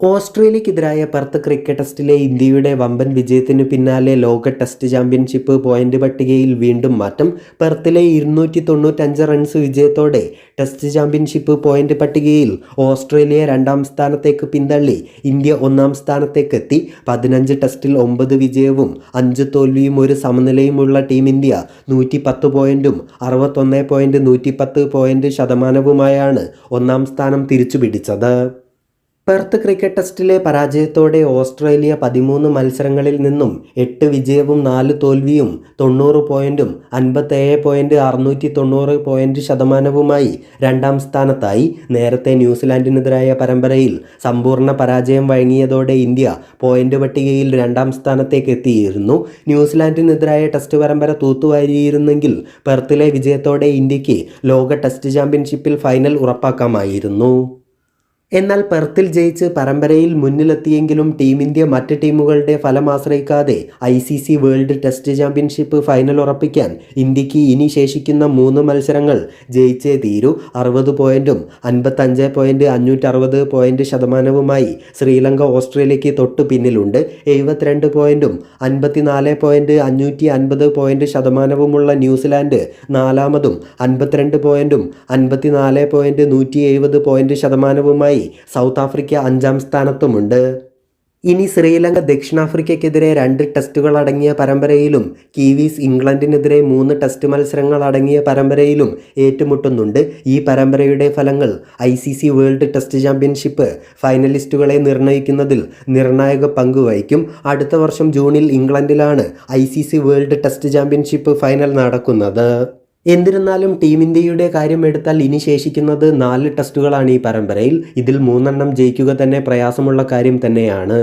ഓസ്ട്രേലിയക്കെതിരായ Perth cricket ടെസ്റ്റിലെ ഇന്ത്യയുടെ വമ്പൻ വിജയത്തിന് പിന്നാലെ ലോക ടെസ്റ്റ് ചാമ്പ്യൻഷിപ്പ് പോയിന്റ് പട്ടികയിൽ വീണ്ടും മാറ്റം. പെർത്തിലെ ഇരുന്നൂറ്റി തൊണ്ണൂറ്റഞ്ച് റൺസ് വിജയത്തോടെ ടെസ്റ്റ് ചാമ്പ്യൻഷിപ്പ് പോയിന്റ് പട്ടികയിൽ ഓസ്ട്രേലിയ രണ്ടാം സ്ഥാനത്തേക്ക് പിന്തള്ളി. ഇന്ത്യ ഒന്നാം സ്ഥാനത്തേക്കെത്തി. പതിനഞ്ച് ടെസ്റ്റിൽ ഒമ്പത് വിജയവും അഞ്ച് തോൽവിയും ഒരു സമനിലയുമുള്ള ടീം ഇന്ത്യ നൂറ്റി പത്ത് പോയിന്റും അറുപത്തൊന്ന് പോയിന്റ് നൂറ്റി പത്ത് ശതമാനവുമായാണ് ഒന്നാം സ്ഥാനം തിരിച്ചുപിടിച്ചത്. പെർത്ത് ക്രിക്കറ്റ് ടെസ്റ്റിലെ പരാജയത്തോടെ ഓസ്ട്രേലിയ പതിമൂന്ന് മത്സരങ്ങളിൽ നിന്നും എട്ട് വിജയവും നാല് തോൽവിയും തൊണ്ണൂറ് പോയിന്റും അൻപത്തേഴ് പോയിന്റ് അറുന്നൂറ്റി തൊണ്ണൂറ് പോയിന്റ് ശതമാനവുമായി രണ്ടാം സ്ഥാനത്തായി നേരത്തെ ന്യൂസിലാൻഡിനെതിരായ പരമ്പരയിൽ സമ്പൂർണ പരാജയം വഴങ്ങിയതോടെ ഇന്ത്യ പോയിന്റ് പട്ടികയിൽ രണ്ടാം സ്ഥാനത്തേക്ക് എത്തിയിരുന്നു. ന്യൂസിലാൻഡിനെതിരായ ടെസ്റ്റ് പരമ്പര തൂത്തുവാരിയിരുന്നെങ്കിൽ പെർത്തിലെ വിജയത്തോടെ ഇന്ത്യയ്ക്ക് ലോക ടെസ്റ്റ് ചാമ്പ്യൻഷിപ്പിൽ ഫൈനൽ ഉറപ്പാക്കാമായിരുന്നു. എന്നാൽ പെർത്തിൽ ജയിച്ച് പരമ്പരയിൽ മുന്നിലെത്തിയെങ്കിലും ടീം ഇന്ത്യ മറ്റ് ടീമുകളുടെ ഫലം ആശ്രയിക്കാതെ I C C world test championship final ഉറപ്പിക്കാൻ ഇന്ത്യയ്ക്ക് ഇനി ശേഷിക്കുന്ന മൂന്ന് മത്സരങ്ങൾ ജയിച്ചേ തീരൂ. അറുപത് പോയിന്റും അൻപത്തഞ്ച് പോയിന്റ് അഞ്ഞൂറ്ററുപത് പോയിന്റ് ശതമാനവുമായി ശ്രീലങ്ക ഓസ്ട്രേലിയക്ക് തൊട്ട് പിന്നിലുണ്ട്. എഴുപത്തിരണ്ട് പോയിന്റും അൻപത്തിനാല് പോയിന്റ് അഞ്ഞൂറ്റി അൻപത് പോയിന്റ് ശതമാനവുമുള്ള ന്യൂസിലാൻഡ് നാലാമതും അൻപത്തിരണ്ട് പോയിന്റും അൻപത്തിനാല് പോയിന്റ് നൂറ്റി എഴുപത് പോയിന്റ് ശതമാനവുമായി സൗത്ത് ആഫ്രിക്ക അഞ്ചാം സ്ഥാനത്തുമുണ്ട്. ഇനി ശ്രീലങ്ക ദക്ഷിണാഫ്രിക്കയ്ക്കെതിരെ രണ്ട് ടെസ്റ്റുകൾ അടങ്ങിയ പരമ്പരയിലും കീവീസ് ഇംഗ്ലണ്ടിനെതിരെ മൂന്ന് ടെസ്റ്റ് മത്സരങ്ങൾ അടങ്ങിയ പരമ്പരയിലും ഏറ്റുമുട്ടുന്നുണ്ട്. ഈ പരമ്പരയുടെ ഫലങ്ങൾ ഐ വേൾഡ് ടെസ്റ്റ് ചാമ്പ്യൻഷിപ്പ് ഫൈനലിസ്റ്റുകളെ നിർണയിക്കുന്നതിൽ നിർണായക പങ്ക് വഹിക്കും. അടുത്ത വർഷം ജൂണിൽ ഇംഗ്ലണ്ടിലാണ് I world test championship final നടക്കുന്നത്. എന്നിരുന്നാലും ടീം ഇന്ത്യയുടെ കാര്യം എടുത്താൽ ഇനി ശേഷിക്കുന്നത് നാല് ടെസ്റ്റുകളാണ് ഈ പരമ്പരയിൽ. ഇതിൽ മൂന്നെണ്ണം ജയിക്കുക തന്നെ പ്രയാസമുള്ള കാര്യം തന്നെയാണ്.